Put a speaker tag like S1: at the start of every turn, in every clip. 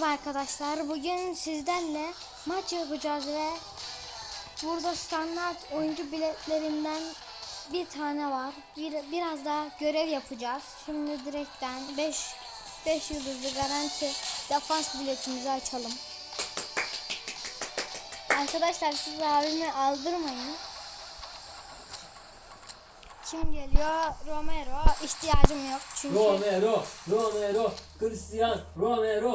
S1: Merhaba arkadaşlar. Bugün sizlerle maç yapacağız ve burada standart oyuncu biletlerinden bir tane var. Bir, biraz daha görev yapacağız. Şimdi direkten 5 5 yıldızlı garanti defans biletimizi açalım. Arkadaşlar siz abimi aldırmayın. Kim geliyor? Romero. İhtiyacım yok çünkü.
S2: Romero, Romero, Cristian Romero.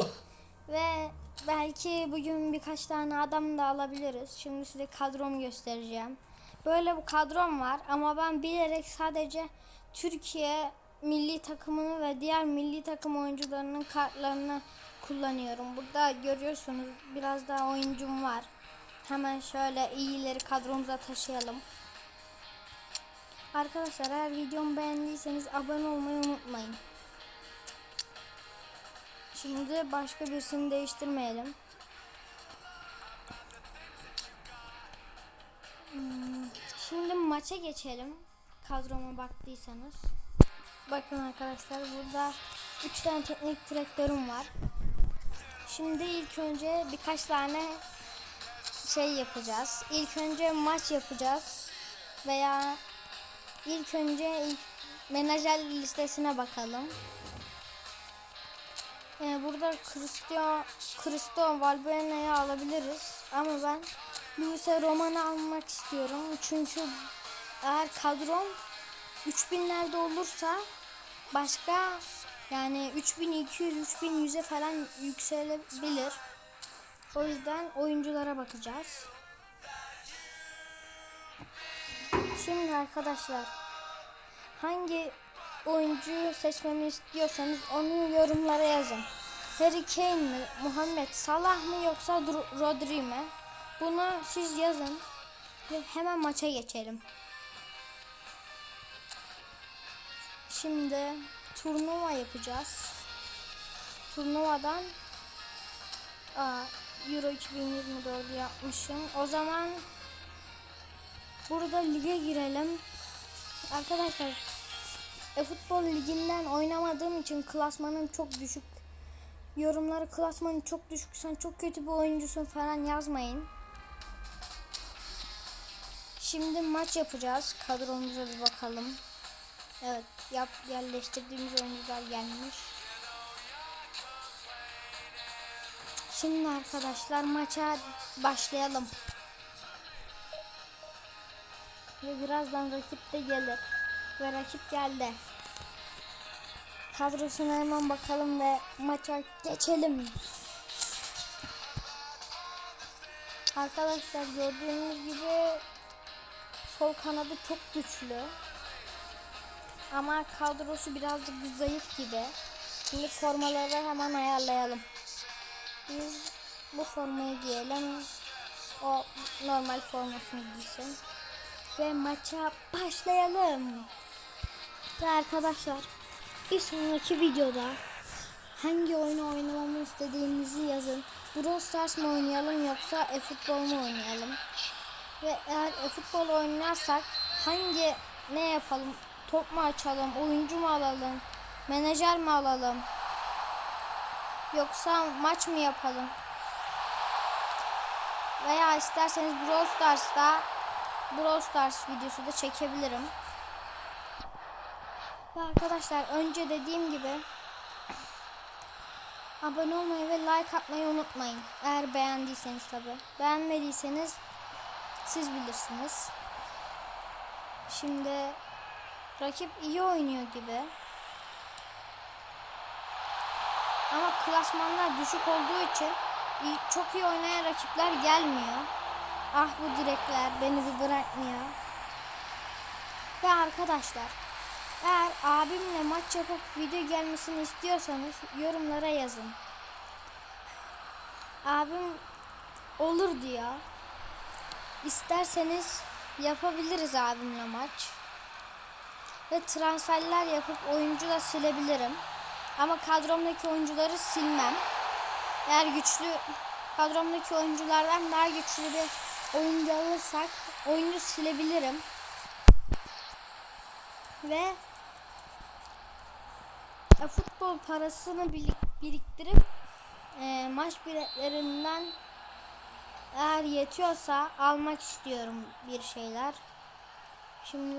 S1: Ve belki bugün birkaç tane adam da alabiliriz. Şimdi size kadromu göstereceğim. Böyle bu kadrom var ama ben bilerek sadece Türkiye milli takımını ve diğer milli takım oyuncularının kartlarını kullanıyorum. Burada görüyorsunuz biraz daha oyuncum var. Hemen şöyle iyileri kadromuza taşıyalım. Arkadaşlar eğer videomu beğendiyseniz abone olmayı unutmayın. Şimdi başka birisini değiştirmeyelim. Hmm, Şimdi maça geçelim. Kadroma baktıysanız. Bakın arkadaşlar burada 3 tane teknik direktörüm var. Şimdi ilk önce birkaç tane şey yapacağız. İlk önce maç yapacağız. Veya ilk önce ilk menajer listesine bakalım. Ee, burada Cristiano, Cristo Valbuena'yı alabiliriz. Ama ben Luis'e Roman'ı almak istiyorum. Çünkü eğer kadrom 3000'lerde olursa başka yani 3200 3100'e falan yükselebilir. O yüzden oyunculara bakacağız. Şimdi arkadaşlar hangi oyuncuyu seçmemi istiyorsanız onu yorumlara yazın. Harry Kane mi, Muhammed Salah mı yoksa Rodri mi? Bunu siz yazın ve hemen maça geçelim. Şimdi turnuva yapacağız. Turnuvadan Euro 2024 yapmışım. O zaman burada lige girelim. Arkadaşlar e-futbol liginden oynamadığım için klasmanım çok düşük. Yorumları klasmanın çok düşük sen çok kötü bir oyuncusun falan yazmayın. Şimdi maç yapacağız. Kadromuza bir bakalım. Evet, yap yerleştirdiğimiz oyuncular gelmiş. Şimdi arkadaşlar maça başlayalım. Ve birazdan rakip de gelir. Ve rakip geldi. Kadrosuna hemen bakalım ve maça geçelim. Arkadaşlar gördüğünüz gibi sol kanadı çok güçlü. Ama kadrosu birazcık zayıf gibi. Şimdi formaları hemen ayarlayalım. Biz bu formayı giyelim. O normal formasını giysin. Ve maça başlayalım. Ve arkadaşlar bir sonraki videoda hangi oyunu oynamamı istediğinizi yazın. Brawl Stars mı oynayalım yoksa e-futbol mu oynayalım? Ve eğer e-futbol oynarsak hangi ne yapalım? Top mu açalım? Oyuncu mu alalım? Menajer mi alalım? Yoksa maç mı yapalım? Veya isterseniz Brawl Stars'ta Brawl Stars videosu da çekebilirim. Ve arkadaşlar önce dediğim gibi abone olmayı ve like atmayı unutmayın. Eğer beğendiyseniz tabi. Beğenmediyseniz siz bilirsiniz. Şimdi rakip iyi oynuyor gibi. Ama klasmanlar düşük olduğu için çok iyi oynayan rakipler gelmiyor. Ah bu direkler beni bir bırakmıyor. Ve arkadaşlar eğer abimle maç yapıp video gelmesini istiyorsanız yorumlara yazın. Abim olur diyor. İsterseniz yapabiliriz abimle maç. Ve transferler yapıp oyuncu da silebilirim. Ama kadromdaki oyuncuları silmem. Eğer güçlü kadromdaki oyunculardan daha güçlü bir oyuncu alırsak oyuncu silebilirim. Ve e, futbol parasını birik- biriktirip e, maç biletlerinden eğer yetiyorsa almak istiyorum bir şeyler. Şimdi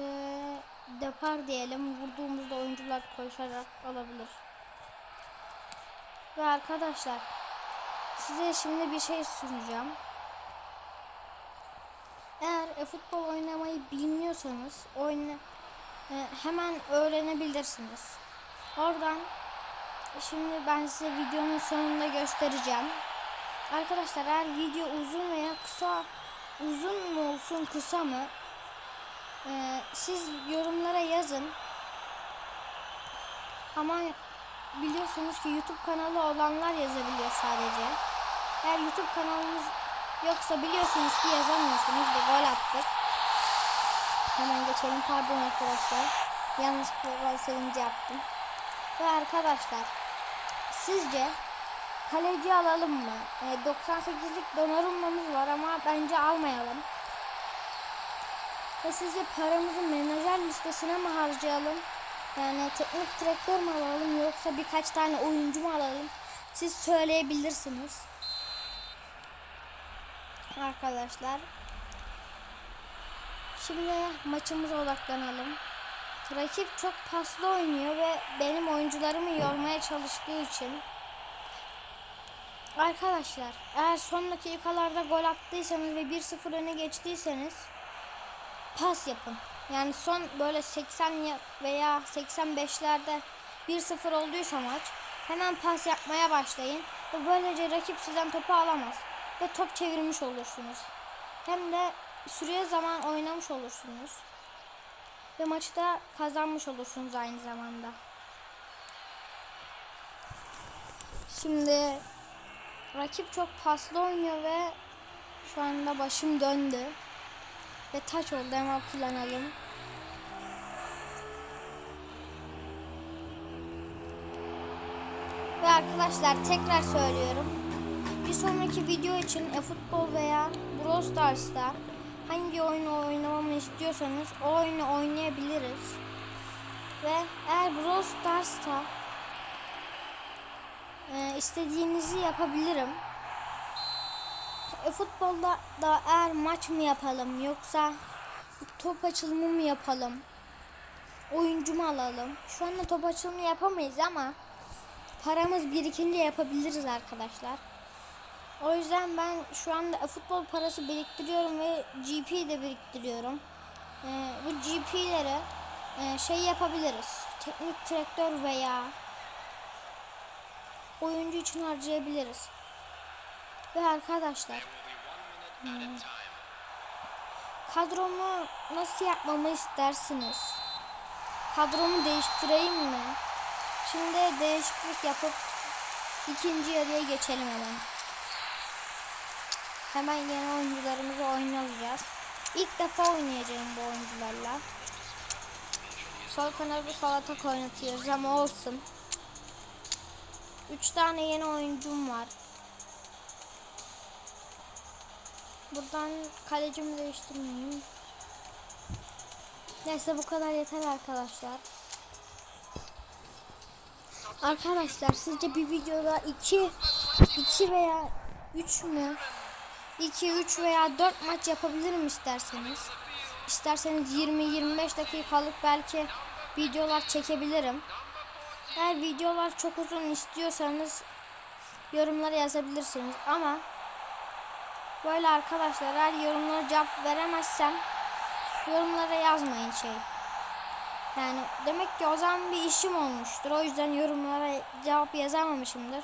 S1: depar diyelim. Vurduğumuzda oyuncular koşarak alabilir. Ve arkadaşlar size şimdi bir şey sunacağım. Eğer e, futbol oynamayı bilmiyorsanız oyna hemen öğrenebilirsiniz. Oradan şimdi ben size videonun sonunda göstereceğim. Arkadaşlar eğer video uzun veya kısa uzun mu olsun kısa mı e, siz yorumlara yazın. Ama biliyorsunuz ki YouTube kanalı olanlar yazabiliyor sadece. Eğer YouTube kanalınız yoksa biliyorsunuz ki yazamıyorsunuz ve gol attık. Hemen geçelim pardon arkadaşlar. Yanlışlıkla gol sevinci yaptım. Ve arkadaşlar sizce kaleci alalım mı? E, 98'lik Donnarumma'mız var ama bence almayalım. Ve sizce paramızı menajer listesine mi harcayalım? Yani teknik direktör mü alalım yoksa birkaç tane oyuncu mu alalım? Siz söyleyebilirsiniz. Arkadaşlar. Şimdi maçımıza odaklanalım. Rakip çok paslı oynuyor ve benim oyuncularımı yormaya çalıştığı için Arkadaşlar eğer son dakikalarda gol attıysanız ve 1-0 öne geçtiyseniz pas yapın. Yani son böyle 80 ya- veya 85'lerde 1-0 olduysa maç hemen pas yapmaya başlayın. Ve böylece rakip sizden topu alamaz. Ve top çevirmiş olursunuz. Hem de süreye zaman oynamış olursunuz. Ve maçı da kazanmış olursunuz aynı zamanda. Şimdi rakip çok paslı oynuyor ve şu anda başım döndü. Ve taç oldu hemen kullanalım. Ve arkadaşlar tekrar söylüyorum. Bir sonraki video için e-futbol veya Brawl Stars'ta hangi oyunu oynamamı istiyorsanız o oyunu oynayabiliriz. Ve eğer Brawl Stars'ta e, istediğinizi yapabilirim. E, futbolda da eğer maç mı yapalım yoksa top açılımı mı yapalım? Oyuncu mu alalım? Şu anda top açılımı yapamayız ama paramız birikince yapabiliriz arkadaşlar. O yüzden ben şu anda futbol parası biriktiriyorum ve GP de biriktiriyorum. E, bu GP'leri e, şey yapabiliriz. Teknik direktör veya oyuncu için harcayabiliriz. Ve arkadaşlar hmm, kadromu nasıl yapmamı istersiniz? Kadromu değiştireyim mi? Şimdi değişiklik yapıp ikinci yarıya geçelim hemen. Hemen yeni oyuncularımızı oynayacağız. İlk defa oynayacağım bu oyuncularla. Sol kanadı sol atak oynatıyoruz ama olsun. 3 tane yeni oyuncum var. Buradan kalecimi değiştirmeyeyim. Neyse bu kadar yeter arkadaşlar. Arkadaşlar sizce bir videoda 2 2 veya 3 mü? 2 3 veya 4 maç yapabilirim isterseniz. İsterseniz 20-25 dakikalık belki videolar çekebilirim. Eğer videolar çok uzun istiyorsanız yorumlara yazabilirsiniz ama böyle arkadaşlar eğer yorumlara cevap veremezsem yorumlara yazmayın şey. Yani demek ki o zaman bir işim olmuştur. O yüzden yorumlara cevap yazamamışımdır.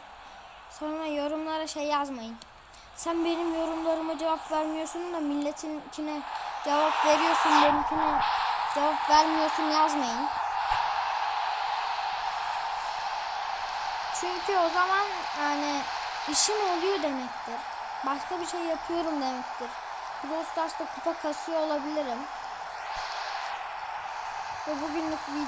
S1: Sonra yorumlara şey yazmayın. Sen benim yorumlarıma cevap vermiyorsun da milletinkine cevap veriyorsun benimkine cevap vermiyorsun yazmayın. Çünkü o zaman yani işim oluyor demektir. Başka bir şey yapıyorum demektir. Brawl Stars'ta kupa kasıyor olabilirim. Ve bugünlük video